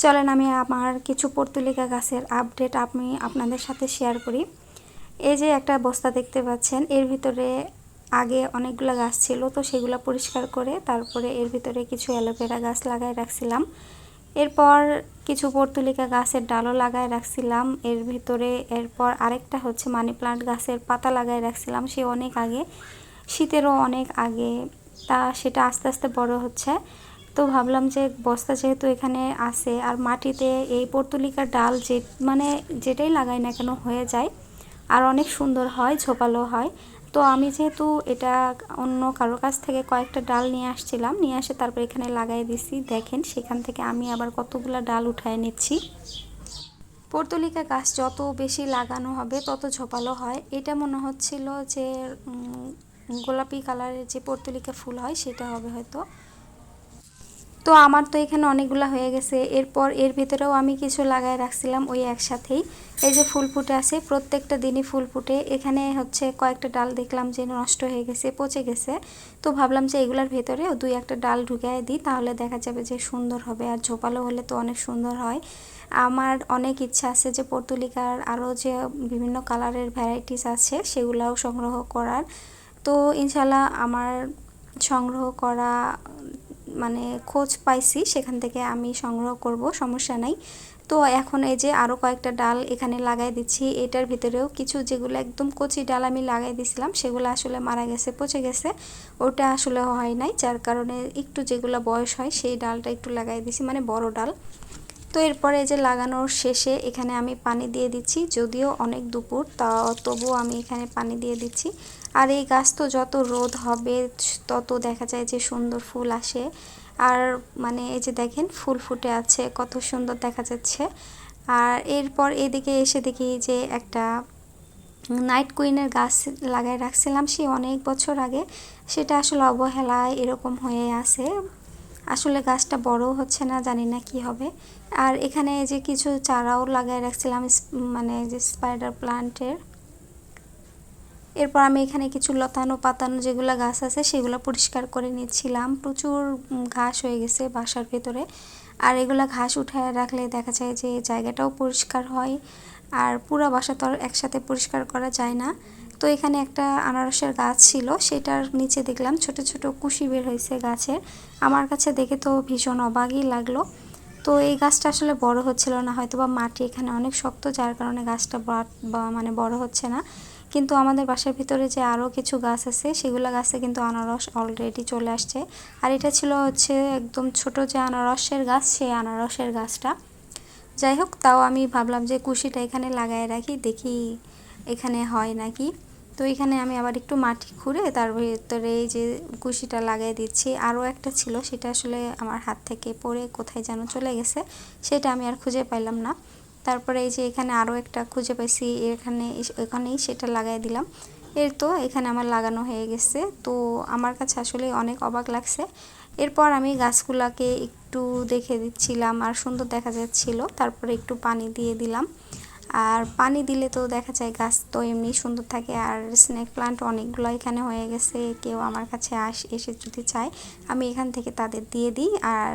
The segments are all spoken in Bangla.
চলেন আমি আমার কিছু পর্তুলিকা গাছের আপডেট আমি আপনাদের সাথে শেয়ার করি। এই যে একটা বস্তা দেখতে পাচ্ছেন, এর ভিতরে আগে অনেকগুলো গাছ ছিল, তো সেগুলো পরিষ্কার করে তারপরে এর ভিতরে কিছু অ্যালোভেরা গাছ লাগাই রাখছিলাম। এরপর কিছু পর্তুলিকা গাছের ডালও লাগাই রাখছিলাম। এর ভিতরে এরপর আরেকটা হচ্ছে মানি প্লান্ট গাছের পাতা লাগাই রাখছিলাম, সে অনেক আগে, শীতেরও অনেক আগে, তা সেটা আস্তে আস্তে বড় হচ্ছে। তো ভাবলাম যে বস্তা যেহেতু এখানে আছে আর মাটিতে এই পর্তুলিকার ডাল যে মানে যেটাই লাগাই না কেন হয়ে যায়, আর অনেক সুন্দর হয়, ঝোপালো হয়। তো আমি যেহেতু এটা অন্য কারোর কাছ থেকে কয়েকটা ডাল নিয়ে আসছিলাম, নিয়ে আসে তারপর এখানে লাগাই দিছি। দেখেন, সেখান থেকে আমি আবার কতগুলো ডাল উঠায় নিচ্ছি। পর্তুলিকা গাছ যত বেশি লাগানো হবে, তত ঝোপালো হয়। এটা মনে হচ্ছিল যে গোলাপি কালারের যে পর্তুলিকা ফুল হয়, সেটা হবে হয়তো। তো আমার তো এখানে অনেকগুলো হয়ে গেছে। এরপর এর ভিতরেও আমি কিছু লাগাই রাখছিলাম ওই একসাথেই। এই যে ফুল ফুটে আছে, প্রত্যেকটা দিনই ফুল ফুটে। এখানে হচ্ছে কয়েকটা ডাল দেখলাম যে নষ্ট হয়ে গেছে, পচে গেছে। তো ভাবলাম যে এগুলোর ভেতরে দুই একটা ডাল ঢুকিয়ে দিই, তাহলে দেখা যাবে যে সুন্দর হবে। আর ঝোপালো হলে তো অনেক সুন্দর হয়। আমার অনেক ইচ্ছা আছে যে পর্তুলিকার আরও যে বিভিন্ন কালারের ভ্যারাইটিস আছে, সেগুলাও সংগ্রহ করার। তো ইনশাল্লাহ আমার সংগ্রহ করা মানে খোঁজ পাইছি, সেখান থেকে আমি সংগ্রহ করব, সমস্যা নাই। তো এখন এই যে আরও কয়েকটা ডাল এখানে লাগাই দিচ্ছি, এটার ভিতরেও কিছু যেগুলো একদম কচি ডাল আমি লাগাই দিছিলাম, সেগুলো আসলে মারা গেছে, পচে গেছে। ওটা আসলে হয় নাই, যার কারণে একটু যেগুলো বয়স হয়, সেই ডালটা একটু লাগাই দিছি মানে বড় ডাল। তো এরপরে যে লাগানোর শেষে এখানে আমি পানি দিয়ে দিচ্ছি। যদিও অনেক দুপুর, তা তবুও আমি এখানে পানি দিয়ে দিচ্ছি। আর এই গাছ তো যত রোদ হবে, তত দেখা যায় যে সুন্দর ফুল আসে। আর মানে এই যে দেখেন, ফুল ফুটে আছে, কত সুন্দর দেখা যাচ্ছে। আর এরপর এদিকে এসে দেখি যে একটা নাইট কুইনের গাছ লাগাই রাখছিলাম সে অনেক বছর আগে। সেটা আসলে অবহেলায় এরকম হয়ে আছে। আসলে গাছটা বড় হচ্ছে না, জানি না কি হবে। আর এখানে যে কিছু চারাও লাগাই রাখছিলাম মানে যে স্পাইডার প্লান্টের এরপর আমি এখানে কিছু লতানো পাতানো যেগুলো গাছ আছে, সেগুলো পরিষ্কার করে নিচ্ছিলাম। প্রচুর ঘাস হয়ে গেছে বাসার ভেতরে। আর এগুলো ঘাস উঠায় রাখলে দেখা যায় যে জায়গাটাও পরিষ্কার হয়। আর পুরো বাসা তো একসাথে পরিষ্কার করা যায় না। তো এখানে একটা আনারসের গাছ ছিল, সেটার নিচে দেখলাম ছোট ছোট কুশি বের হয়েছে গাছের। আমার কাছে দেখে তো ভীষণ অবাকই লাগল। তো এই গাছটা আসলে বড় হচ্ছিল না হয়তো বা মাটি এখানে অনেক শক্ত, যার কারণে গাছটা মানে বড় হচ্ছে না। কিন্তু আমাদের বাসার ভিতরে যে আরও কিছু গাছ আছে, সেগুলো গাছে কিন্তু আনারস অলরেডি চলে আসছে। আর এটা ছিল হচ্ছে একদম ছোট যে আনারসের গাছ, সেই আনারসের গাছটা। যাই হোক, তাও আমি ভাবলাম যে কুশিটা এখানে লাগাই রাখি, দেখি এখানে হয় নাকি। তো এখানে আমি আবার একটু মাটি খুঁড়ে তার ভিতরে এই যে কুশিটা লাগিয়ে দিচ্ছি। আরও একটা ছিল, সেটা আসলে আমার হাত থেকে পড়ে কোথায় যেন চলে গেছে, সেটা আমি আর খুঁজে পাইলাম না। তারপরে এই যে এখানে আরও একটা খুঁজে পাইছি, এখানে এখানেই সেটা লাগাই দিলাম। এর তো এখানে আমার লাগানো হয়ে গেছে। তো আমার কাছে আসলে অনেক অবাক লাগছে। এরপর আমি গাছগুলাকে একটু দেখে দিচ্ছিলাম, আর সুন্দর দেখা যাচ্ছিল। তারপরে একটু পানি দিয়ে দিলাম। আর পানি দিলে তো দেখা যায় গাছ তো এমনি সুন্দর থাকে আর স্নেক প্লান্ট অনেকগুলো এখানে হয়ে গেছে, কেউ আমার কাছে আস, এসে যদি চায়, আমি এখান থেকে তাদের দিয়ে দিই। আর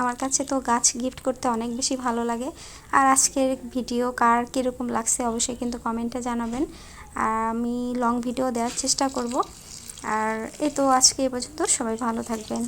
আমার কাছে তো গাছ গিফট করতে অনেক বেশি ভালো লাগে। আর আজকের ভিডিও কার কীরকম লাগছে অবশ্যই কিন্তু কমেন্টে জানাবেন। আর আমি লং ভিডিও দেওয়ার চেষ্টা করব। আর এই তো আজকে এ পর্যন্ত, সবাই ভালো থাকবেন।